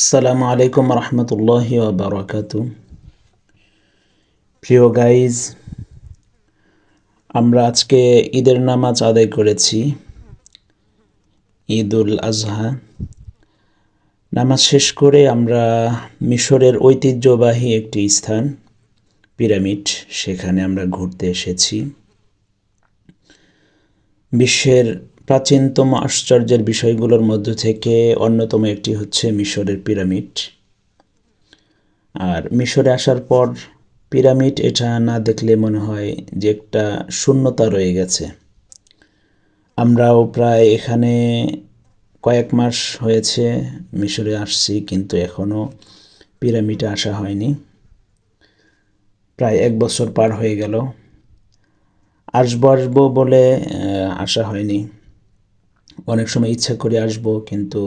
আসসালামু আলাইকুম রহমতুল্লাহি বারাকাত প্রিয় গাইজ আমরা আজকে ঈদের নামাজ আদায় করেছি ঈদ উল আজহা। নামাজ শেষ করে আমরা মিশরের ঐতিহ্যবাহী একটি স্থান, পিরামিড, সেখানে আমরা ঘুরতে এসেছি। বিশ্বের প্রাচীনতম আশ্চর্যের বিষয়গুলোর মধ্য থেকে অন্যতম একটি হচ্ছে মিশরের পিরামিড। আর মিশরে আসার পর পিরামিড, এটা না দেখলে মনে হয় যে একটা শূন্যতা রয়ে গেছে। আমরাও প্রায় এখানে কয়েক মাস হয়েছে মিশরে আসছি, কিন্তু এখনও পিরামিডে আসা হয়নি। প্রায় এক বছর পার হয়ে গেল। আসব আসব বলে আসা হয়নি। অনেক সময় ইচ্ছা করে আসব, কিন্তু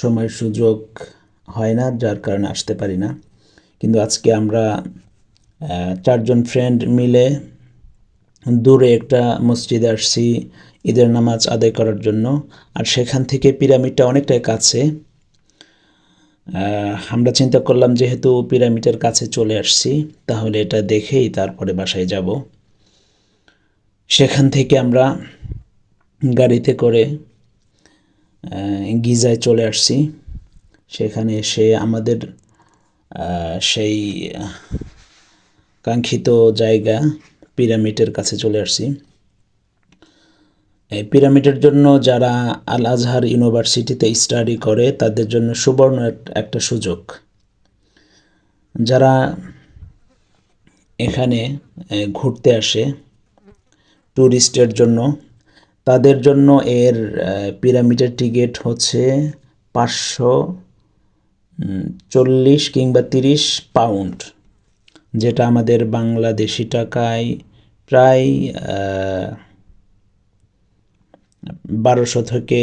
সময় সুযোগ হয় না, যার কারণে আসতে পারি না। কিন্তু আজকে আমরা চারজন ফ্রেন্ড মিলে দূরে একটা মসজিদে আসছি ঈদের নামাজ আদায় করার জন্য। আর সেখান থেকে পিরামিডটা অনেকটাই কাছে। আমরা চিন্তা করলাম যেহেতু পিরামিডের কাছে চলে আসছি, তাহলে এটা দেখেই তারপরে বাসায় যাব। সেখান থেকে আমরা গাড়িতে করে গিজায় চলে আসছি। সেখানে এসে আমাদের সেই, কাঙ্ক্ষিত জায়গা পিরামিডের কাছে চলে আসছি। এই পিরামিডের জন্য যারা আল আজহার ইউনিভার্সিটিতে স্টাডি করে, তাদের জন্য সুবর্ণ একটা সুযোগ। যারা এখানে ঘুরতে আসে ট্যুরিস্টের জন্য তাদের জন্য এর পিরামিডের টিকিট হচ্ছে পাঁচশো চল্লিশ কিংবা তিরিশ পাউন্ড, যেটা আমাদের বাংলাদেশি টাকায় প্রায় বারোশো থেকে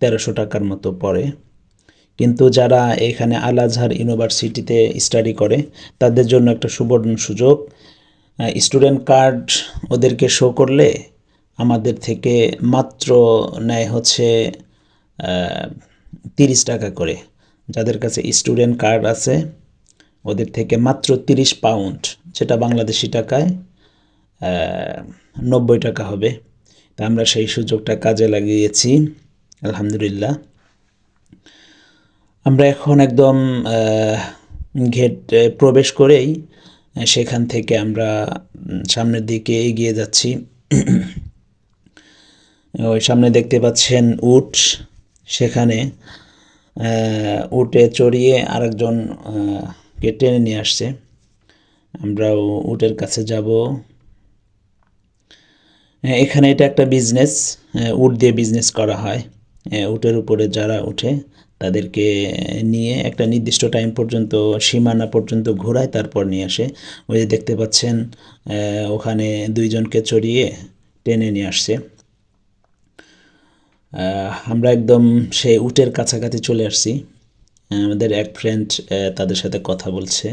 তেরোশো টাকার মতো পড়ে। কিন্তু যারা এখানে আল আজহার ইউনিভার্সিটিতে স্টাডি করে, তাদের জন্য একটা সুবর্ণ সুযোগ স্টুডেন্ট কার্ড ওদেরকে শো করলে আমাদের থেকে মাত্র নেয় হচ্ছে তিরিশ টাকা করে। যাদের কাছে স্টুডেন্ট কার্ড আছে, ওদের থেকে মাত্র তিরিশ পাউন্ড যেটা বাংলাদেশি টাকায় নব্বই টাকা হবে। তা আমরা সেই সুযোগটা কাজে লাগিয়েছি, আলহামদুলিল্লাহ। আমরা এখন একদম ঘেট প্রবেশ করেই, সেখান থেকে আমরা সামনের দিকে এগিয়ে যাচ্ছি। ওই সামনে দেখতে পাচ্ছেন উট। সেখানে উটে চড়িয়ে আরেকজন কে টেনে নিয়ে আসছে। আমরাও উটের কাছে যাব। এখানে এটা একটা বিজনেস উট দিয়ে বিজনেস করা হয়। উটের উপরে যারা উঠে তাদেরকে নিয়ে একটা নির্দিষ্ট টাইম পর্যন্ত, সীমানা পর্যন্ত ঘোরায়, তারপর নিয়ে আসে। ওই দেখতে পাচ্ছেন ওখানে দুইজনকে চড়িয়ে টেনে নিয়ে আসছে। আমরা একদম সেই উটের কাছাকাছি চলে আসছি। আমাদের এক ফ্রেন্ড তাদের সাথে কথা বলছে।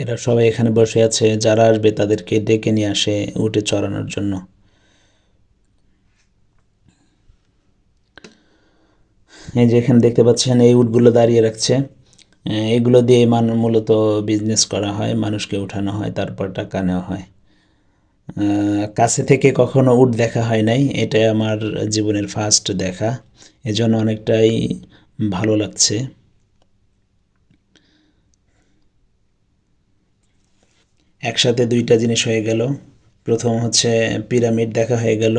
এরা সবাই এখানে বসে আছে। যারা আসবে তাদেরকে ডেকে নিয়ে আসে উঠে চড়ানোর জন্য। এই যে এখানে দেখতে পাচ্ছেন, এই উটগুলো দাঁড়িয়ে রাখছে। এগুলো দিয়ে মান, মূলত বিজনেস করা হয়, মানুষকে উঠানো হয়, তারপর টাকা নেওয়া হয়। কাছে থেকে কখনো উট দেখা হয় নাই, এটাই আমার জীবনের ফার্স্ট দেখা। এজন্য অনেকটাই ভালো লাগছে। একসাথে দুইটা জিনিস হয়ে গেল। প্রথম হচ্ছে পিরামিড দেখা হয়ে গেল,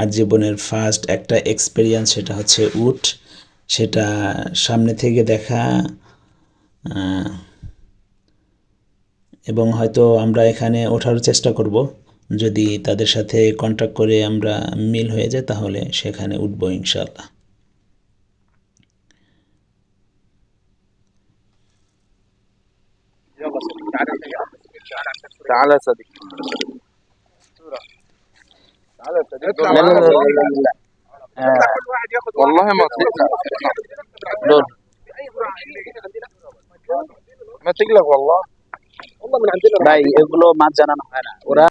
আর জীবনের ফার্স্ট একটা এক্সপেরিয়েন্স সেটা হচ্ছে উট। সেটা সামনে থেকে দেখা এবং হয়তো আমরা এখানে ওঠার চেষ্টা করব যদি তাদের সাথে কন্ট্যাক্ট করে আমরা মিল হয়ে যায় তাহলে সেখানে উঠবো ইনশাল্লাহ تعالى يا صديقي تعالى يا والله ما طلعت دول ما تقلق والله والله من عندنا ভাই এগুলো মাছ জানানো হয় না ওরা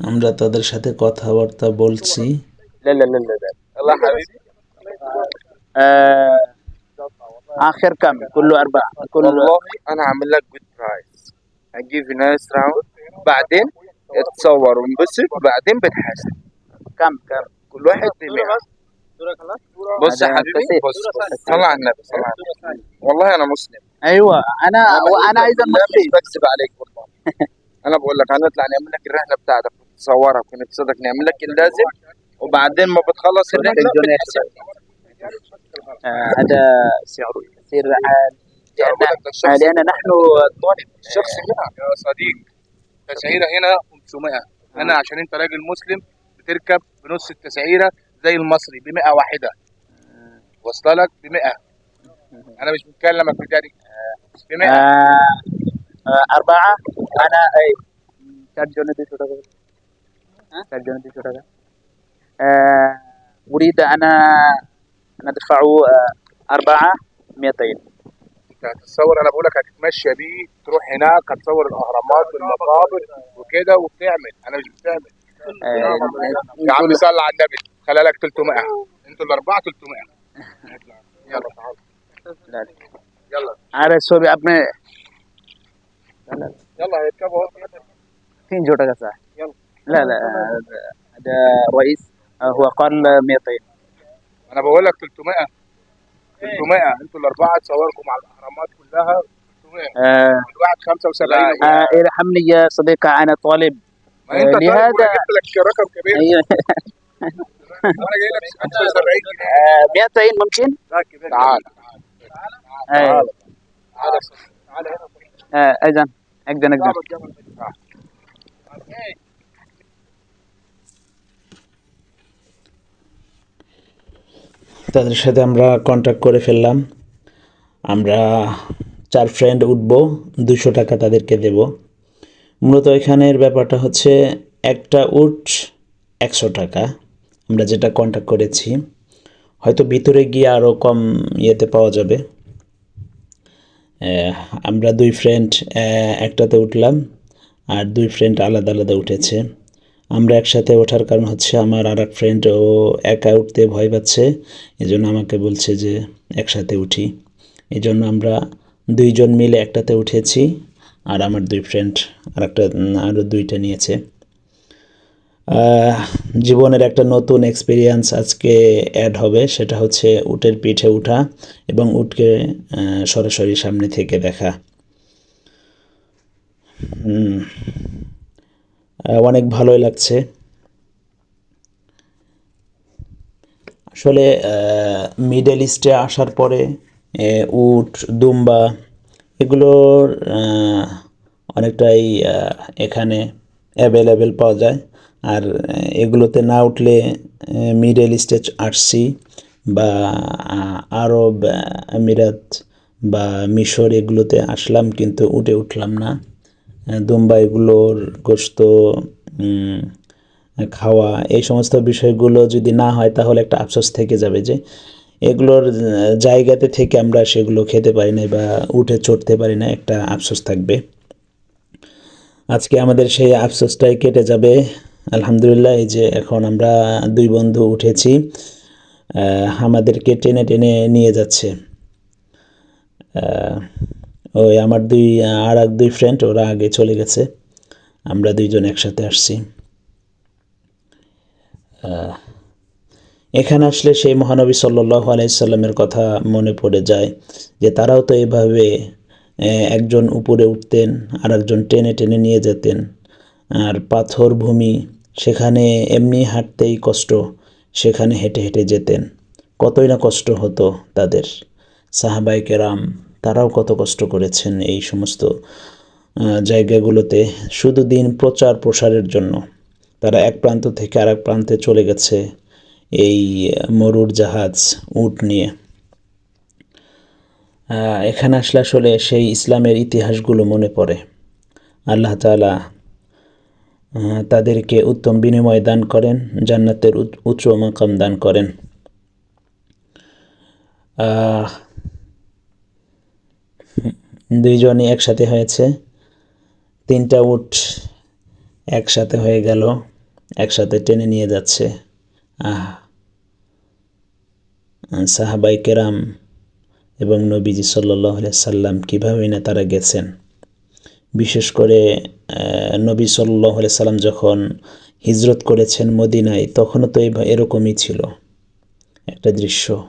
আমরা তাদের সাথে কথাবার্তা বলছি لا لا لا لا لا الله حبيبي آه اخر كم كله اربع كله والله انا هعمل لك جود برايس هجيب ناس راوند بعدين اتصور وانبسط بعدين بتحاسب. كم كم؟ كل واحد ب 100 بص يا حبيبي. بص صل على النبي صل على النبي. والله أنا مسلم. أيوه أنا وأنا أيضا لا مش مسلم. بكذب عليك والله. أنا بقول لك هنطلع نعمل لك الرحلة بتاعتك تصورها ونتصدق نعمل لك اللازم. وبعدين ما بتخلص الرحله آه هذا سعره كثير. لك ده لأن لأن نحن طالب. الشخص هنا. يا صديق تسعيرة هنا سمعه آه. أنا عشان أنت راجل مسلم بتركب بنص التسعيرة زي المصري ب 100 واحدة آه. واصلة لك ب 100 أنا مش بتكلم ابتدائي ب 100 أربعة. أنا اي চারজনে দুশো টাকা চারজনে دي টাকা آه، أريد أنا أن أربعة مئتين. انت هتتصور أنا بقول لك هتتمشى بيه تروح هناك هتصور الأهرامات والمقابر وكده وبتعمل. أنا مش بتعمل. آه، آه، يعني يعني يا عم صل على النبي. خلي لك 300 أنتوا الأربعة 300 يلا تعالوا يلا. আরে يا ابني يلا هيركبوا فين جوتا رقصة؟ يلا. لا لا آه، ده رئيس هو قال 200 أنا بقول لك 300 300 أنتوا الاربعه تصوركم على الاهرامات كلها. 300 آه كل واحد. 75 آه ارحمني يا صديقي أنا طالب. ما أنت لهذا- جبت لك رقم كبير. أيوه. وأنا جاي لك 75 جنيه. آه 200 ممكن؟ تعال. أيوه. تعال. تعال. هنا آه أيضا أقدر তাদের সাথে আমরা কন্ট্যাক্ট করে ফেললাম। আমরা চার ফ্রেন্ড উঠব দুশো টাকা তাদেরকে দেব। মূলত এখানের ব্যাপারটা হচ্ছে একটা উট একশো টাকা। আমরা যেটা কন্ট্যাক্ট করেছি, হয়তো ভিতরে গিয়ে আরও কম ইয়েতে পাওয়া যাবে। আমরা দুই ফ্রেন্ড একটাতে উঠলাম, আর দুই ফ্রেন্ড আলাদা আলাদা উঠেছে। আমরা একসাথে ওঠার কারণ হচ্ছে আমার আর এক ফ্রেন্ড ও একা উঠতে ভয় পাচ্ছে। এই জন্য আমাকে বলছে যে একসাথে উঠি। এই জন্য আমরা দুইজন মিলে একটাতে উঠেছি আর আমার দুই ফ্রেন্ড আর একটা আরও দুইটা নিয়েছে। জীবনের একটা নতুন এক্সপিরিয়েন্স আজকে অ্যাড হবে। সেটা হচ্ছে উটের পিঠে উঠা এবং উটকে সরাসরি সামনে থেকে দেখা। অনেক ভালোই লাগছে। আসলে মিডল ইস্টে আসার পরে উট, দুম্বা এগুলোর অনেকটাই এখানে অ্যাভেলেবেল পাওয়া যায়। আর এগুলোতে না উঠলে মিডল ইস্টে আসছি বা আরব আমিরাত বা মিশর এগুলোতে আসলাম কিন্তু উঠে উঠলাম না। দুম্বা এগুলোর গোস্ত খাওয়া, এই সমস্ত বিষয়গুলো যদি না হয় তাহলে একটা আফসোস থেকে যাবে যে এগুলোর জায়গাতে থেকে আমরা সেগুলো খেতে পারি না বা উঠে চড়তে পারি না একটা আফসোস থাকবে। আজকে আমাদের সেই আফসোসটাই কেটে যাবে। আলহামদুলিল্লাহ, এই যে এখন আমরা দুই বন্ধু উঠেছি আমাদেরকে টেনে টেনে নিয়ে যাচ্ছে। ওই আমার দুই আর এক দুই ফ্রেন্ড ওরা আগে চলে গেছে। আমরা দুইজন একসাথে আসছি। এখানে আসলে সেই মহানবী সাল্লাহ আলাইসাল্লামের কথা মনে পড়ে যায় যে তারাও তো এভাবে একজন উপরে উঠতেন আর একজন টেনে টেনে নিয়ে যেতেন। আর পাথর ভূমি, সেখানে এমনি হাঁটতেই কষ্ট, সেখানে হেঁটে হেঁটে যেতেন। কতই না কষ্ট হতো তাদের। সাহাবাই কেরাম তারাও কত কষ্ট করেছেন এই সমস্ত জায়গাগুলোতে। শুধু দিন প্রচার প্রসারের জন্য। তারা এক প্রান্ত থেকে আর প্রান্তে চলে গেছে এই মরুর জাহাজ উট নিয়ে। এখানে আসলে আসলে সেই ইসলামের ইতিহাসগুলো মনে পড়ে। আল্লাহ আহ, তাদেরকে উত্তম বিনিময় দান করেন জান্নাতের উচ- উচ্চ মাকাম দান করেন। দুইজনই একসাথে হয়েছে। তিনটা উট একসাথে হয়ে গেল, একসাথে টেনে নিয়ে যাচ্ছে। আহ! সাহাবাই কেরাম এবং নবীজি সাল্লাহ সাল্লাম কীভাবে না তারা গেছেন? বিশেষ করে নবী সাল্লাহ সাল্লাম যখন হিজরত করেছেন মদিনায়, তখনও তো এরকমই ছিল। একটা দৃশ্য।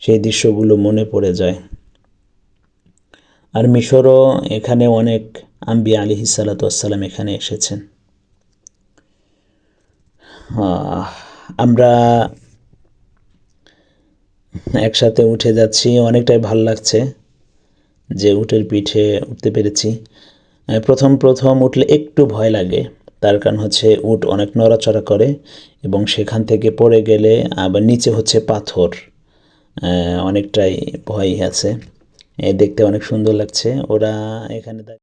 সেই দৃশ্যগুলো মনে পড়ে যায়। আর মিশরও এখানে অনেক আম্বি আলী সালাতাম এখানে এসেছেন। আমরা একসাথে উঠে যাচ্ছি, অনেকটাই ভালো লাগছে যে উটের পিঠে উঠতে পেরেছি। প্রথম প্রথম উঠলে একটু ভয় লাগে, তার কারণ হচ্ছে উট অনেক নড়াচড়া করে এবং সেখান থেকে পড়ে গেলে আবার নিচে হচ্ছে পাথর অনেকটাই ভয় আছে। দেখতে অনেক সুন্দর লাগছে। ওরা এখানে দাঁড়িয়ে